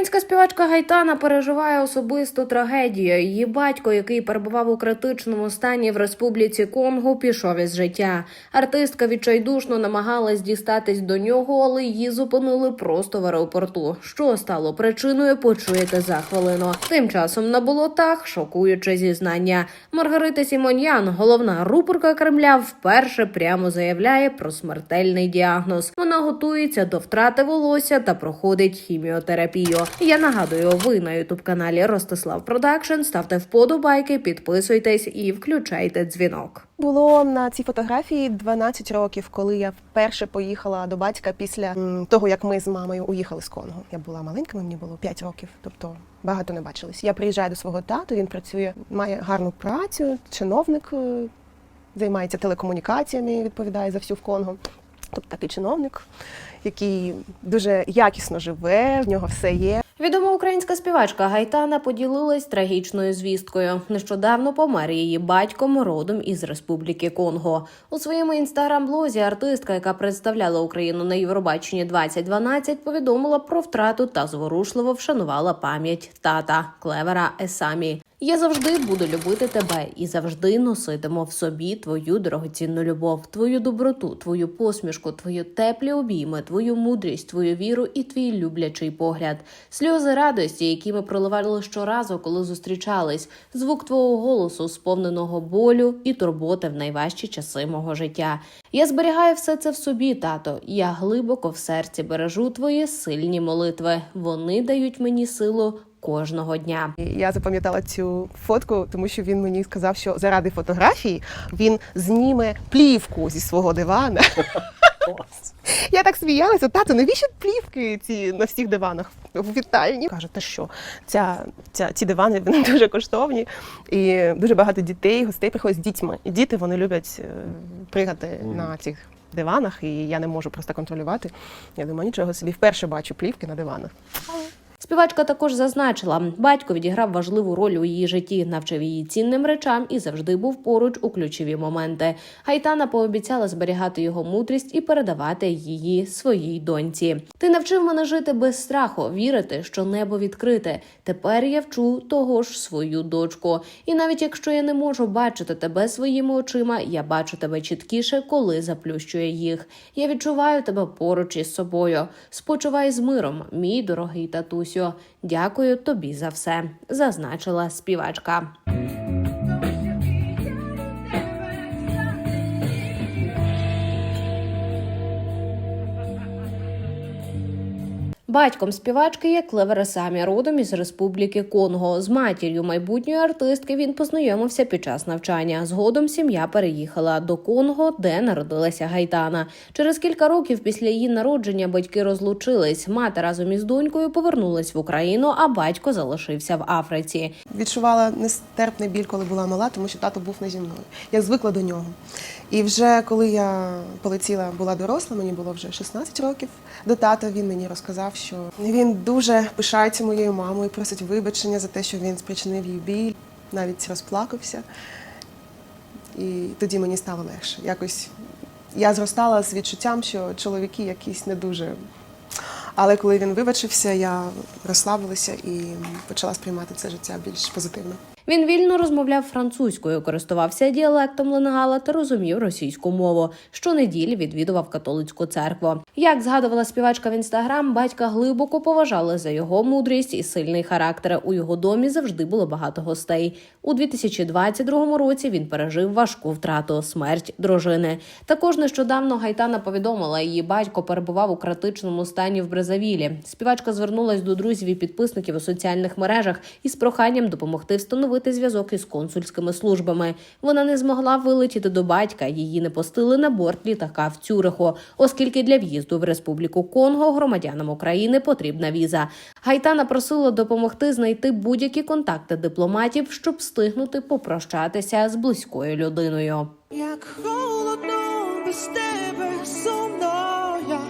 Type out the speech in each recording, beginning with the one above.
Українська співачка Гайтана переживає особисту трагедію. Її батько, який перебував у критичному стані в Республіці Конго, пішов із життя. Артистка відчайдушно намагалась дістатись до нього, але її зупинили просто в аеропорту. Що стало причиною, почуєте за хвилину. Тим часом на болотах шокуюче зізнання. Маргарита Сімоньян, головна рупорка Кремля, вперше прямо заявляє про смертельний діагноз. Вона готується до втрати волосся та проходить хіміотерапію. Я нагадую, ви на ютуб каналі Ростислав Продакшн. Ставте вподобайки, підписуйтесь і включайте дзвінок. Було на цій фотографії 12 років, коли я вперше поїхала до батька після того, як ми з мамою уїхали з Конго. Я була маленькою, мені було 5 років, тобто багато не бачились. Я приїжджаю до свого тату, він працює, має гарну працю, чиновник, е, займається телекомунікаціями, відповідає за всю в Конго. Тобто такий чиновник, який дуже якісно живе, в нього все є. Відома українська співачка Гайтана поділилась трагічною звісткою. Нещодавно помер її батьком родом із Республіки Конго. У своєму інстаграм-блозі артистка, яка представляла Україну на Євробаченні 2012, повідомила про втрату та зворушливо вшанувала пам'ять тата Клевера Есамі. Я завжди буду любити тебе і завжди носитиму в собі твою дорогоцінну любов, твою доброту, твою посмішку, твої теплі обійми, твою мудрість, твою віру і твій люблячий погляд. Сльози радості, які ми проливали щоразу, коли зустрічались, звук твого голосу, сповненого болю і турботи в найважчі часи мого життя. Я зберігаю все це в собі, тато. Я глибоко в серці бережу твої сильні молитви. Вони дають мені силу кожного дня. Я запам'ятала цю фотку, тому що він мені сказав, що заради фотографії він зніме плівку зі свого дивана. Я так сміялася, тато, навіщо плівки ці на всіх диванах в вітальні? Каже, та що, ця, ця, ці дивани вони дуже коштовні, і дуже багато дітей, гостей приходять з дітьми. І діти вони люблять е, пригати на цих диванах, і я не можу просто контролювати. Я думаю, нічого собі вперше бачу плівки на диванах. Співачка також зазначила, батько відіграв важливу роль у її житті, навчив її цінним речам і завжди був поруч у ключові моменти. Гайтана пообіцяла зберігати його мудрість і передавати її своїй доньці. Ти навчив мене жити без страху, вірити, що небо відкрите. Тепер я вчу того ж свою дочку. І навіть якщо я не можу бачити тебе своїми очима, я бачу тебе чіткіше, коли заплющує їх. Я відчуваю тебе поруч із собою. Спочивай з миром, мій дорогий татусю. Дякую тобі за все, зазначила співачка. Батьком співачки є Клевера Самі, родом із Республіки Конго. З матір'ю майбутньої артистки він познайомився під час навчання. Згодом сім'я переїхала до Конго, де народилася Гайтана. Через кілька років після її народження батьки розлучились. Мати разом із донькою повернулась в Україну, а батько залишився в Африці. відчувала нестерпний біль, коли була мала, тому що тато був не зі мною. Я звикла до нього. І вже коли я полетіла, була доросла, мені було вже 16 років. До тата він мені розказав, що він дуже пишається моєю мамою, просить вибачення за те, що він спричинив їй біль, навіть розплакався. І тоді мені стало легше. Якось я зростала з відчуттям, що чоловіки якісь не дуже. Але коли він вибачився, я розслабилася і почала сприймати це життя більш позитивно. Він вільно розмовляв французькою, користувався діалектом ленгала та розумів російську мову. Щонеділі відвідував католицьку церкву. Як згадувала співачка в інстаграм, батька глибоко поважали за його мудрість і сильний характер. У його домі завжди було багато гостей. У 2022 році він пережив важку втрату смерть дружини. Також нещодавно Гайтана повідомила, її батько перебував у критичному стані в Брезавілі. Співачка звернулась до друзів і підписників у соціальних мережах із проханням допомогти встановити зв'язок із консульськими службами. Вона не змогла вилетіти до батька. Її не пустили на борт літака в Цюриху, оскільки для в'їзду в Республіку Конго громадянам України потрібна віза. Гайтана просила допомогти знайти будь-які контакти дипломатів, щоб встигнути попрощатися з близькою людиною. Як холодно без тебе сумно я.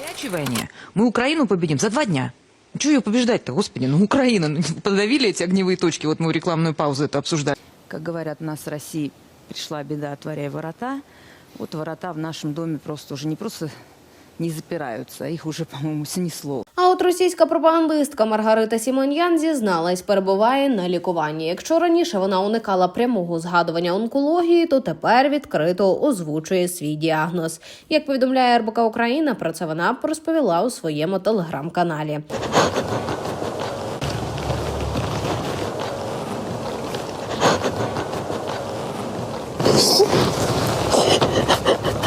Горячивание. Мы Украину победим за два дня. Чего ее побеждать-то, господи? Ну, Украина. Ну, подавили эти огневые точки. Вот мы в рекламную паузу это обсуждали. Как говорят у нас в России, пришла беда, отворяй ворота. Вот ворота в нашем доме просто уже не просто не запираются. Их уже, по-моему, снесло. А от російська пропагандистка Маргарита Сімоньян зізналась, перебуває на лікуванні. Якщо раніше вона уникала прямого згадування онкології, то тепер відкрито озвучує свій діагноз. Як повідомляє РБК Україна, про це вона розповіла у своєму телеграм-каналі.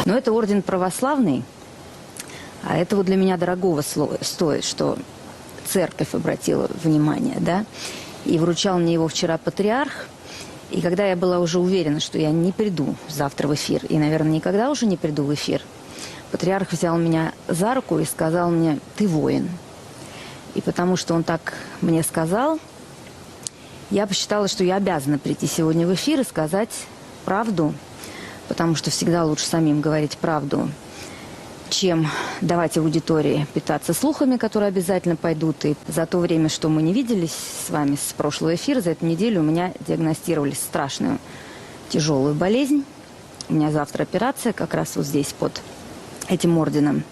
Но это орден православный, а это вот для меня дорогого стоит, что церковь обратила внимание, да, и вручал мне его вчера патриарх. И когда я была уже уверена, что я не приду завтра в эфир, и, наверное, никогда уже не приду в эфир, патриарх взял меня за руку и сказал мне, ты воин. И потому что он так мне сказал, я посчитала, что я обязана прийти сегодня в эфир и сказать правду, потому что всегда лучше самим говорить правду, чем давать аудитории питаться слухами, которые обязательно пойдут. И за то время, что мы не виделись с вами с прошлого эфира, за эту неделю у меня диагностировали страшную тяжелую болезнь. У меня завтра операция как раз вот здесь под этим орденом.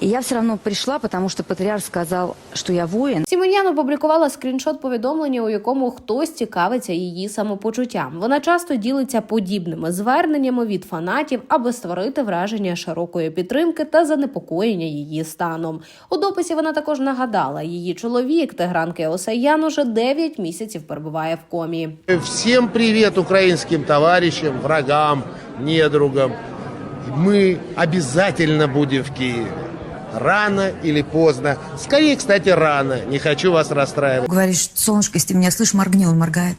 И я все равно пришла, потому что патриарх сказал, что я воин, Сімоньян опублікувала скріншот повідомлення, у якому хтось цікавиться її самопочуттям. Вона часто ділиться подібними зверненнями від фанатів, аби створити враження широкої підтримки та занепокоєння її станом. У дописі вона також нагадала, її чоловік Тигран Кеосаян уже 9 місяців перебуває в комі. Всем привет украинским товарищам, врагам, недругам. Мы обязательно будем в Киеве. Рано или поздно. Скорее, кстати, рано. Не хочу вас расстраивать. Говоришь, солнышко, если ты меня слышишь, моргни, он моргает.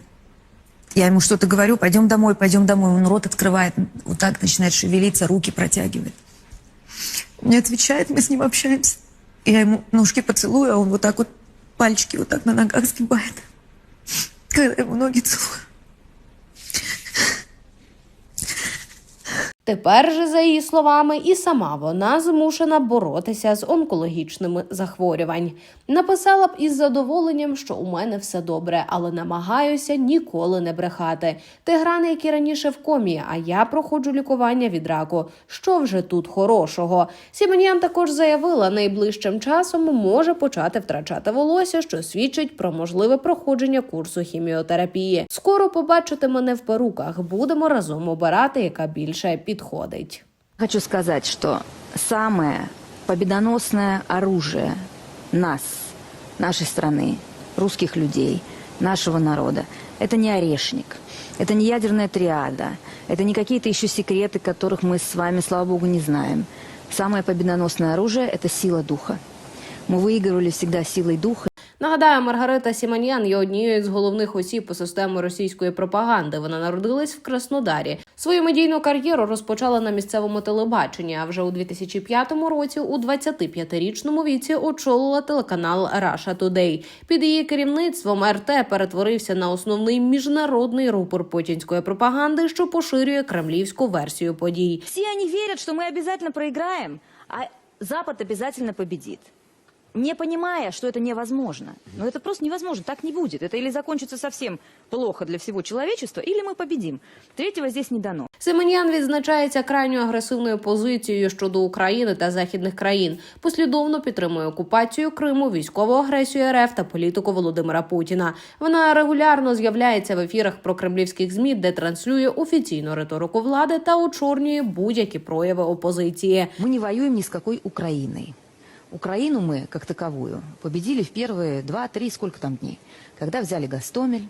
Я ему что-то говорю, пойдем домой, пойдем домой. Он рот открывает, вот так начинает шевелиться, руки протягивает. Не отвечает, мы с ним общаемся. Я ему ножки поцелую, а он вот так вот пальчики вот так на ногах сгибает. Когда ему ноги целую. Тепер же, за її словами, і сама вона змушена боротися з онкологічними захворювань. Написала б із задоволенням, що у мене все добре, але намагаюся ніколи не брехати. Тигран, який раніше в комі, а я проходжу лікування від раку. Що вже тут хорошого? Сімоньян також заявила, найближчим часом може почати втрачати волосся, що свідчить про можливе проходження курсу хіміотерапії. Скоро побачите мене в перуках. Будемо разом обирати, яка більше підходить. Хочу сказать, что самое победоносное оружие нас, нашей страны, русских людей, нашего народа, это не орешник, это не ядерная триада, это не какие-то еще секреты, которых мы с вами, слава богу, не знаем. Самое победоносное оружие – это сила духа. Мы выигрывали всегда силой духа. Нагадаю, Маргарита Сіманьян є однією з головних осіб по системі російської пропаганди. Вона народилась в Краснодарі. Свою медійну кар'єру розпочала на місцевому телебаченні. А вже у 2005 році, у 25-річному віці, очолила телеканал Russia Today. Під її керівництвом РТ перетворився на основний міжнародний рупор путінської пропаганди, що поширює кремлівську версію подій. Все они верят, что мы обязательно проиграем, а Запад обязательно победит Не понимая, что это невозможно. Но это просто невозможно, так не будет. Это или закончится совсем плохо для всего человечества, или мы победим. Третьего здесь не дано. Семенян відзначається крайньо агресивною позицією щодо України та західних країн. Послідовно підтримує окупацію Криму, військову агресію РФ та політику Володимира Путіна. Вона регулярно з'являється в ефірах прокремлівських змі, де транслює офіційну риторику влади та очорнює будь-які прояви опозиції. Мы не воюем ни с какой Украиной. Украину мы, как таковую, победили в первые два-три, сколько там дней. Когда взяли Гастомель,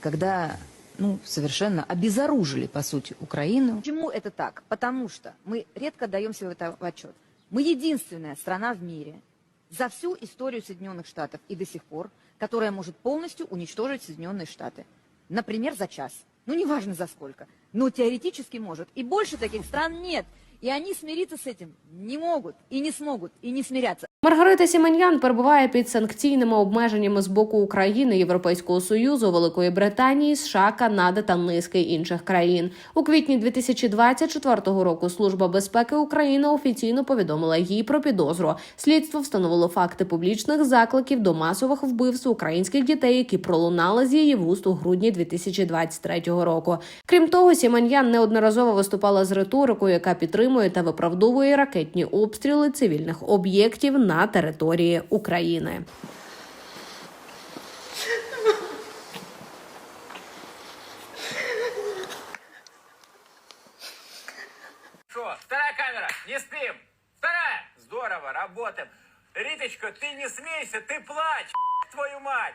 когда ну, совершенно обезоружили, по сути, Украину. Почему это так? Потому что мы редко даем себе в это отчет. Мы единственная страна в мире за всю историю Соединенных Штатов и до сих пор, которая может полностью уничтожить Соединенные Штаты. Например, за час. Ну, неважно за сколько. Но теоретически может. И больше таких стран нет. И они смириться с этим не могут, и не смогут, и не смирятся. Маргарита Сіманьян перебуває під санкційними обмеженнями з боку України, Європейського союзу, Великої Британії, США, Канади та низки інших країн. У квітні 2024 року Служба безпеки України офіційно повідомила їй про підозру. Слідство встановило факти публічних закликів до масових вбивств українських дітей, які пролунали з її вуст у грудні 2023 року. Крім того, Сіманьян неодноразово виступала з риторикою, яка підтримує та виправдовує ракетні обстріли цивільних об'єктів на території України. Вторая камера, не спим. Вторая, здорово, работаем. Риточка, ты не смейся, ты плачь, твою мать.